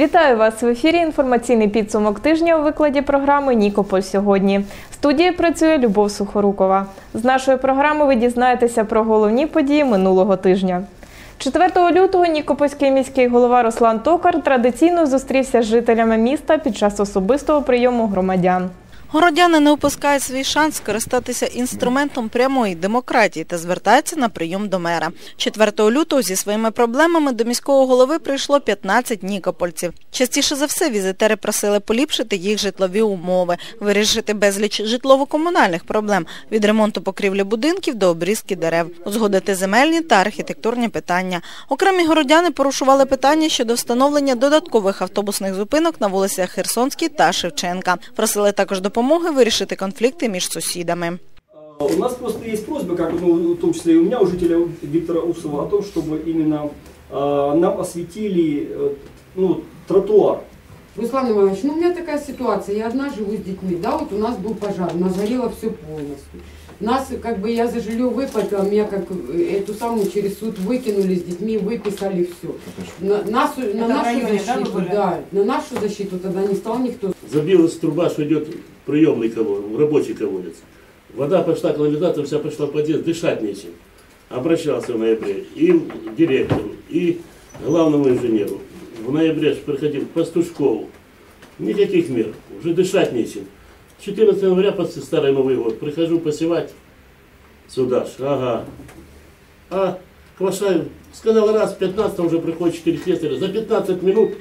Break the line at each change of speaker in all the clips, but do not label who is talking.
Вітаю вас в ефірі. Інформаційний підсумок тижня у викладі програми Нікополь сьогодні. В студії працює Любов Сухорукова. З нашої програми ви дізнаєтеся про головні події минулого тижня. 4 лютого Нікопольський міський голова Руслан Токар традиційно зустрівся з жителями міста під час особистого прийому громадян.
Городяни не упускають свій шанс скористатися інструментом прямої демократії та звертаються на прийом до мера. 4 лютого зі своїми проблемами до міського голови прийшло 15 нікопольців. Частіше за все візитери просили поліпшити їх житлові умови, вирішити безліч житлово-комунальних проблем від ремонту покрівлі будинків до обрізки дерев, узгодити земельні та архітектурні питання. Окремі городяни порушували питання щодо встановлення додаткових автобусних зупинок на вулицях Херсонській та Шевченка. Просили також допомоги вирішити конфлікти між сусідами.
А, У нас просто есть просьба, как ну, в том числе и у меня, у жителя Виктора Усова, о том, чтобы именно а, нам осветили э, ну, тротуар.
Руслан Иванович, ну у меня такая ситуация, я одна живу с детьми, да, вот у нас был пожар, у нас горело все полностью. Нас, как бы, я за жилье выплатила, меня как э, эту самую через суд выкинули с детьми, выписали все. На, нас, на
в
нашу
районе, да, вы
защиту,
были?
да, на нашу защиту тогда не стал никто.
Забилась труба, что идет приемный колодец, рабочий колодец. Вода пошла, канализация вся пошла в подъезд, дышать нечем. Обращался в ноябре и к директору, и к главному инженеру. В ноябре приходил к Пастушкову. Никаких мер, уже дышать нечем. 14 января, под старый Новый год, прихожу посевать сюда ж, ага. А Квашаев сказал раз, 15 уже приходит 4 слесаря, за 15 минут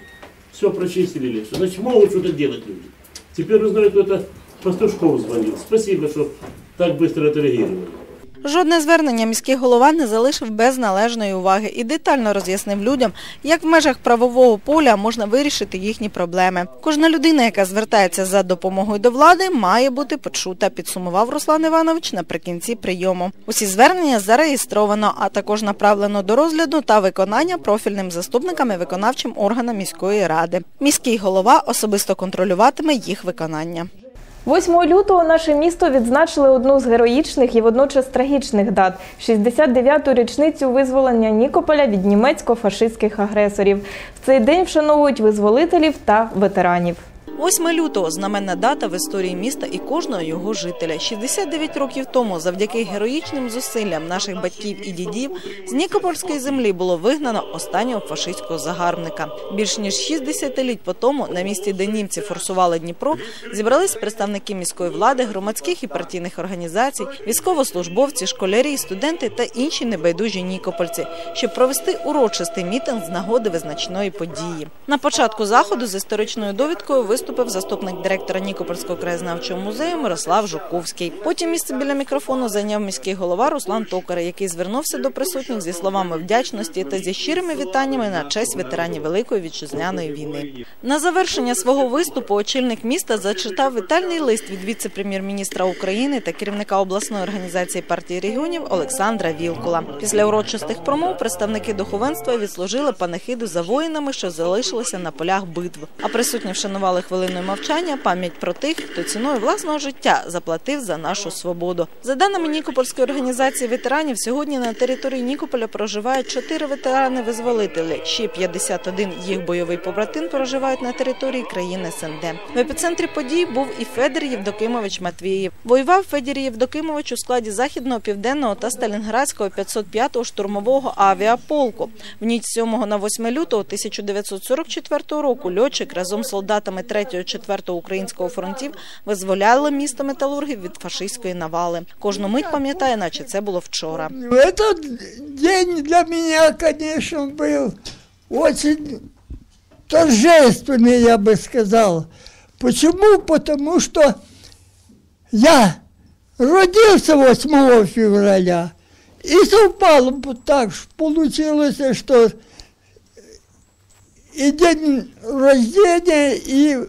все прочистили лес. Значит, могут что-то делать люди. Теперь узнают, кто это Пастушков звонил. Спасибо, что так быстро отреагировали.
Жодне звернення міський голова не залишив без належної уваги і детально роз'яснив людям, як в межах правового поля можна вирішити їхні проблеми. Кожна людина, яка звертається за допомогою до влади, має бути почута, підсумував Руслан Іванович наприкінці прийому. Усі звернення зареєстровано, а також направлено до розгляду та виконання профільним заступникам і виконавчим органам міської ради. Міський голова особисто контролюватиме їх виконання.
8 лютого наше місто відзначили одну з героїчних і водночас трагічних дат 69-ту річницю визволення Нікополя від німецько-фашистських агресорів. В цей день вшановують визволителів та ветеранів.
8 лютого знаменна дата в історії міста і кожного його жителя. 69 років тому, завдяки героїчним зусиллям наших батьків і дідів, з Нікопольської землі було вигнано останнього фашистського загарбника. Більш ніж 6 десятиліть по тому, на місці, де німці форсували Дніпро, зібрались представники міської влади, громадських і партійних організацій, військовослужбовці, школярі, студенти та інші небайдужі нікопольці, щоб провести урочистий мітинг з нагоди визначної події. На початку заходу з історичною довідкою виступив заступник директора Нікопольського краєзнавчого музею Мирослав Жуковський. Потім місце біля мікрофону зайняв міський голова Руслан Токар, який звернувся до присутніх зі словами вдячності та зі щирими вітаннями на честь ветеранів Великої вітчизняної війни. На завершення свого виступу очільник міста зачитав вітальний лист від віце-прем'єр-міністра України та керівника обласної організації партії регіонів Олександра Вілкула. Після урочистих промов представники духовенства відслужили панихиду за воїнами, що залишилися на полях битв. А присутні вшанували хвилиною мовчання пам'ять про тих, хто ціною власного життя заплатив за нашу свободу. За даними Нікопольської організації ветеранів, сьогодні на території Нікополя проживають чотири ветерани-визволителі. Ще 51 їх бойовий побратим проживають на території країни СНД. В епіцентрі подій був і Федір Євдокимович Матвієв. Воював Федір Євдокимович у складі західного, південного та сталінградського 505-го штурмового авіаполку. В ніч з 7 на 8 лютого 1944 року льотчик разом з солдатами 3-4 українського фронтів визволяли місто металургів від фашистської навали. Кожну мить пам'ятає, наче це було вчора.
Этот день для меня, конечно, был очень торжественный, я бы сказал. Почему? Потому что я родился 8 февраля, и совпало вот так ж получилось, что и день рождения, и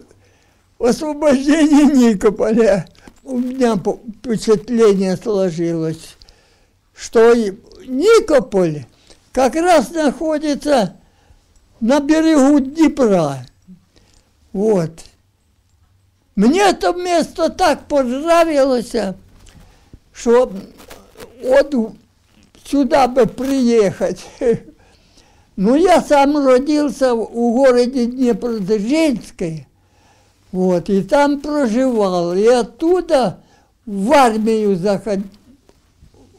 освобождение Никополя. У меня впечатление сложилось, что Никополь как раз находится на берегу Днепра. Вот. Мне это место так понравилось, что вот сюда бы приехать. Ну, я сам родился у городе Днепродзержинской, вот, и там проживал. И оттуда в армию заходил,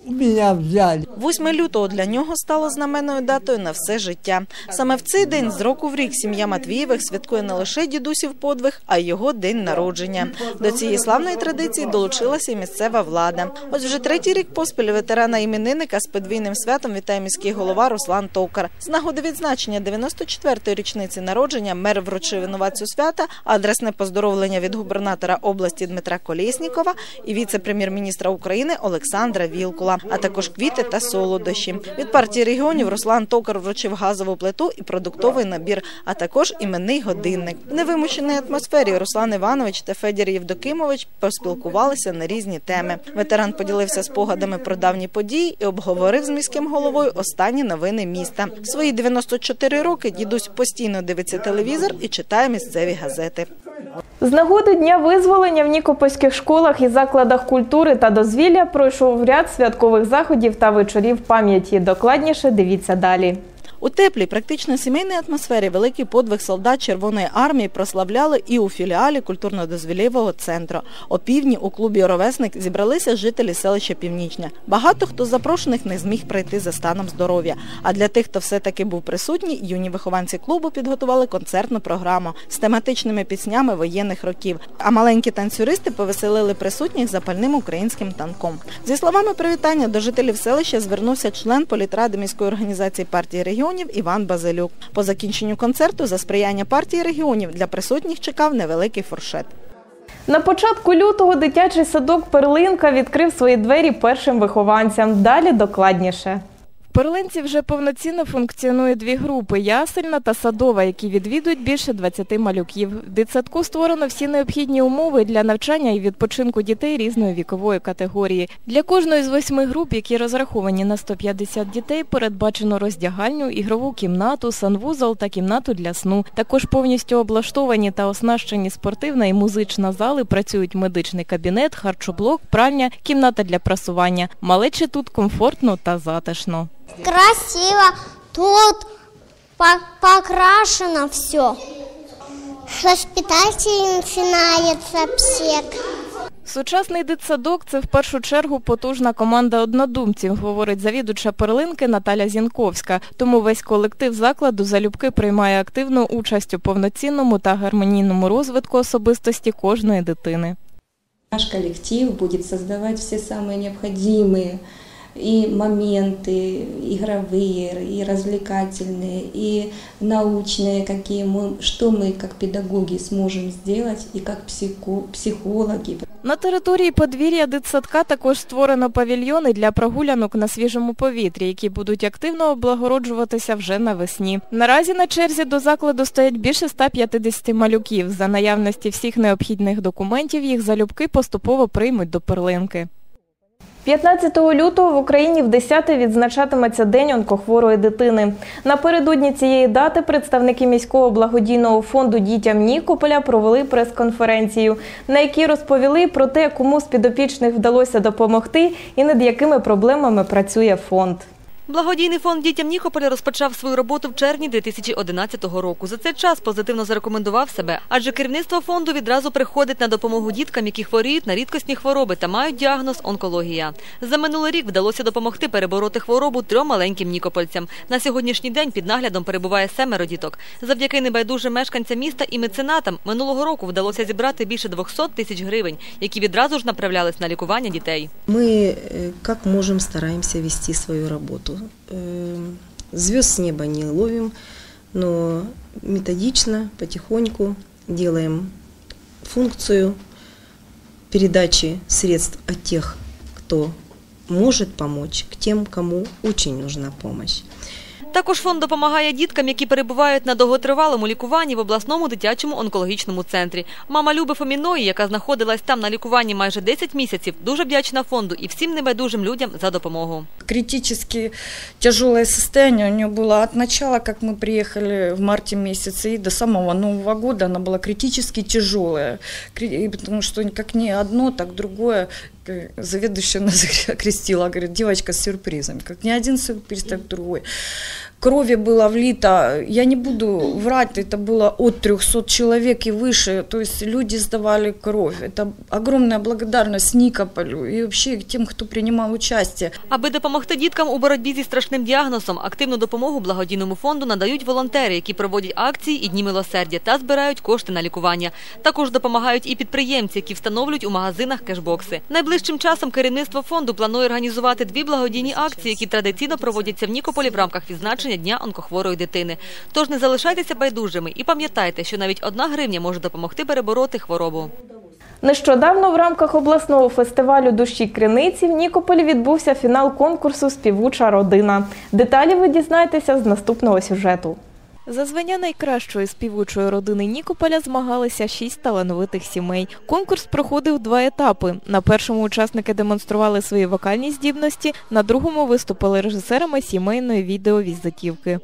меня взяли.
8 лютого для нього стало знаменною датою на все життя. Саме в цей день з року в рік сім'я Матвієвих святкує не лише дідусів подвиг, а й його день народження. До цієї славної традиції долучилася і місцева влада. Ось вже третій рік поспіль ветерана іменинника з подвійним святом вітає міський голова Руслан Токар. З нагоди відзначення 94-ї річниці народження мер вручив інновацію свята, адресне поздоровлення від губернатора області Дмитра Колєснікова і віце-прем'єр-міністра України Олександра Вілкула, а також квіти та солодощі. Від партії регіонів Руслан Токар вручив газову плиту і продуктовий набір, а також іменний годинник. В невимушеній атмосфері Руслан Іванович та Федір Євдокимович поспілкувалися на різні теми. Ветеран поділився спогадами про давні події і обговорив з міським головою останні новини міста. В свої 94 роки дідусь постійно дивиться телевізор і читає місцеві газети.
З нагоди Дня визволення в Нікопольських школах і закладах культури та дозвілля пройшов ряд святкових заходів та вечорів пам'яті. Докладніше дивіться далі.
У теплій, практично сімейній атмосфері великий подвиг солдат Червоної армії прославляли і у філіалі культурно-дозвілєвого центру. О півдні у клубі «Ровесник» зібралися жителі селища Північне. Багато хто з запрошених не зміг прийти за станом здоров'я. А для тих, хто все-таки був присутній, юні вихованці клубу підготували концертну програму з тематичними піснями воєнних років. А маленькі танцюристи повеселили присутніх запальним українським танком. Зі словами привітання до жителів селища звернувся член політради міської організації партії регіонів Іван Базилюк. По закінченню концерту за сприяння партії регіонів для присутніх чекав невеликий фуршет.
На початку лютого дитячий садок Перлинка відкрив свої двері першим вихованцям. Далі докладніше. В Перлинці вже повноцінно функціонує дві групи ясельна та садова, які відвідують більше 20 малюків. В дитсадку створено всі необхідні умови для навчання і відпочинку дітей різної вікової категорії. Для кожної з восьми груп, які розраховані на 150 дітей, передбачено роздягальню, ігрову кімнату, санвузол та кімнату для сну. Також повністю облаштовані та оснащені спортивна і музична зали, працюють медичний кабінет, харчоблок, пральня, кімната для прасування. Малече тут комфортно та затишно.
Красиво, тут по- покрашено все. С воспитателей начинается псек.
Сучасний дитсадок – це в першу чергу потужна команда однодумців, говорить завідувача перлинки Наталя Зінковська. Тому весь колектив закладу залюбки приймає активну участь у повноцінному та гармонійному розвитку особистості кожної дитини.
Наш коллектив будет создавать все самые необходимые и моменты игровые, и развлекательные, и научные, какие мы, что мы как педагоги сможем сделать, и как психо- психологи.
На території подвір'я дитсадка також створено павільйони для прогулянок на свіжому повітрі, які будуть активно облагороджуватися вже навесні. Наразі на черзі до закладу стоять більше 150 малюків. За наявності всіх необхідних документів їх залюбки поступово приймуть до перлинки. 15 лютого в Україні в 10-те відзначатиметься День онкохворої дитини. Напередодні цієї дати представники міського благодійного фонду дітям Нікополя провели прес-конференцію, на якій розповіли про те, кому з підопічних вдалося допомогти і над якими проблемами працює фонд.
Благодійний фонд дітям Нікополя розпочав свою роботу в червні 2011 року. За цей час позитивно зарекомендував себе, адже керівництво фонду відразу приходить на допомогу діткам, які хворіють на рідкісні хвороби та мають діагноз онкологія. За минулий рік вдалося допомогти перебороти хворобу трьом маленьким нікопольцям. На сьогоднішній день під наглядом перебуває семеро діток. Завдяки небайдужим мешканцям міста і меценатам минулого року вдалося зібрати більше 200 тисяч гривень, які відразу ж направлялись на лікування дітей.
Мы э, как можем стараемся вести свою работу. Э, Звезд с неба не ловим, но методично, потихоньку делаем функцию передачи средств от тех, кто может помочь, к тем, кому очень нужна помощь.
Також фонд допомагає діткам, які перебувають на довготривалому лікуванні в обласному дитячому онкологічному центрі. Мама Люби Фоміної, яка знаходилась там на лікуванні майже 10 місяців, дуже вдячна фонду і всім небайдужим людям за допомогу.
критически тяжелое состояние у нее было от начала, как мы приехали в марте месяце, и до самого Нового года она была критически тяжелая, Кри- и потому что как не одно, так другое. Заведующая нас окрестила, говорит, девочка с сюрпризом, как ни один сюрприз, так другой крови было влито, я не буду врать, это было от 300 человек и выше, то есть люди сдавали кровь. Это огромная благодарность Никополю и вообще тем, кто принимал участие.
Аби допомогти діткам у боротьбі зі страшним діагнозом, активну допомогу благодійному фонду надають волонтери, які проводять акції і дні милосердя та збирають кошти на лікування. Також допомагають і підприємці, які встановлюють у магазинах кешбокси. Найближчим часом керівництво фонду планує організувати дві благодійні акції, які традиційно проводяться в Нікополі в рамках відзначення Дня онкохворої дитини. Тож не залишайтеся байдужими і пам'ятайте, що навіть одна гривня може допомогти перебороти хворобу.
Нещодавно в рамках обласного фестивалю душі криниці в Нікополі відбувся фінал конкурсу Співуча родина. Деталі ви дізнаєтеся з наступного сюжету. За звання найкращої співучої родини Нікополя змагалися шість талановитих сімей. Конкурс проходив два етапи. На першому учасники демонстрували свої вокальні здібності, на другому виступили режисерами сімейної відеовізитівки.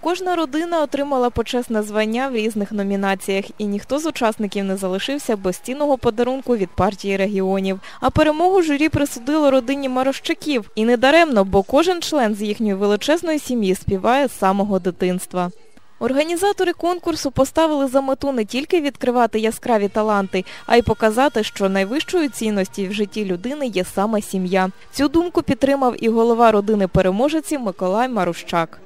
Кожна родина отримала почесне звання в різних номінаціях, і ніхто з учасників не залишився без цінного подарунку від партії регіонів. А перемогу журі присудило родині Марощаків. І не даремно, бо кожен член з їхньої величезної сім'ї співає з самого дитинства. Організатори конкурсу поставили за мету не тільки відкривати яскраві таланти, а й показати, що найвищою цінності в житті людини є саме сім'я. Цю думку підтримав і голова родини переможеці Миколай Марущак.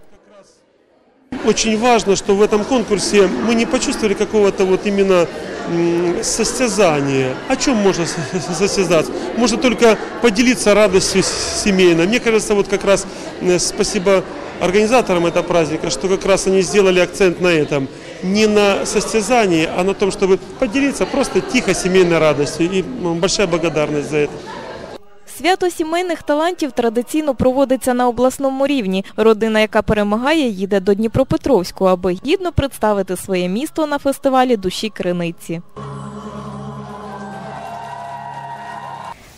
Очень важно, что в этом конкурсе мы не почувствовали какого-то вот именно м, состязания. О чем можно с- состязаться? Можно только поделиться радостью с- семейной. Мне кажется, вот как раз э, спасибо организаторам этого праздника, что как раз они сделали акцент на этом. Не на состязании, а на том, чтобы поделиться просто тихо семейной радостью. И м, большая благодарность за это.
Свято сімейних талантів традиційно проводиться на обласному рівні. Родина, яка перемагає, їде до Дніпропетровську, аби гідно представити своє місто на фестивалі душі криниці.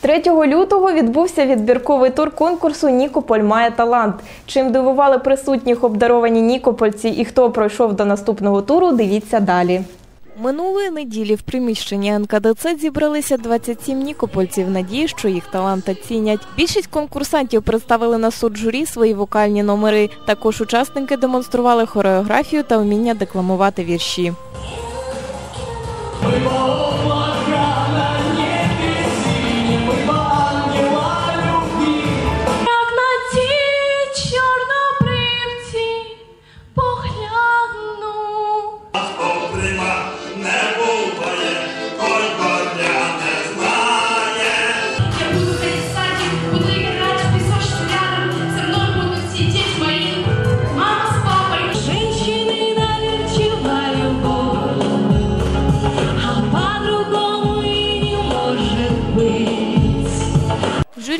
3 лютого відбувся відбірковий тур конкурсу Нікополь має талант. Чим дивували присутніх обдаровані нікопольці і хто пройшов до наступного туру, дивіться далі. Минулої неділі в приміщенні НКДЦ зібралися 27 нікопольців. Надії, що їх таланти цінять. Більшість конкурсантів представили на суд журі свої вокальні номери. Також учасники демонстрували хореографію та вміння декламувати вірші.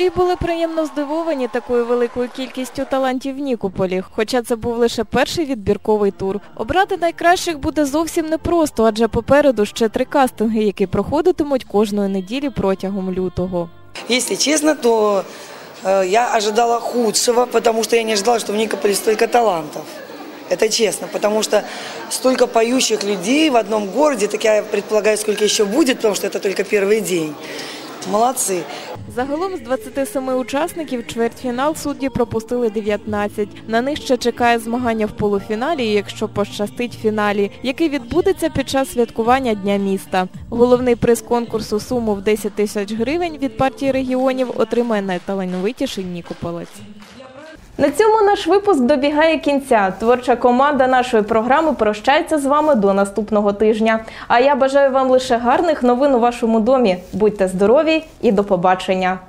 В
журі були приємно здивовані такою великою кількістю талантів в Нікополі, хоча це був лише перший відбірковий тур. Обрати найкращих буде зовсім непросто, адже попереду ще три кастинги, які проходитимуть кожної неділі протягом лютого.
Если честно, то э, я ожидала худшего, потому что я не ожидала, что в Никополе столько талантов. Это честно, потому что столько поющих людей в одном городе, так я предполагаю, сколько еще будет, потому что это только первый день. Молодцы.
Загалом з 27 учасників чвертьфінал судді пропустили 19. На них ще чекає змагання в полуфіналі, якщо пощастить фіналі, який відбудеться під час святкування Дня міста. Головний приз конкурсу суму в 10 тисяч гривень від партії регіонів отримає найталановитіший Нікополець. На цьому наш випуск добігає кінця. Творча команда нашої програми прощається з вами до наступного тижня. А я бажаю вам лише гарних новин у вашому домі. Будьте здорові і до побачення!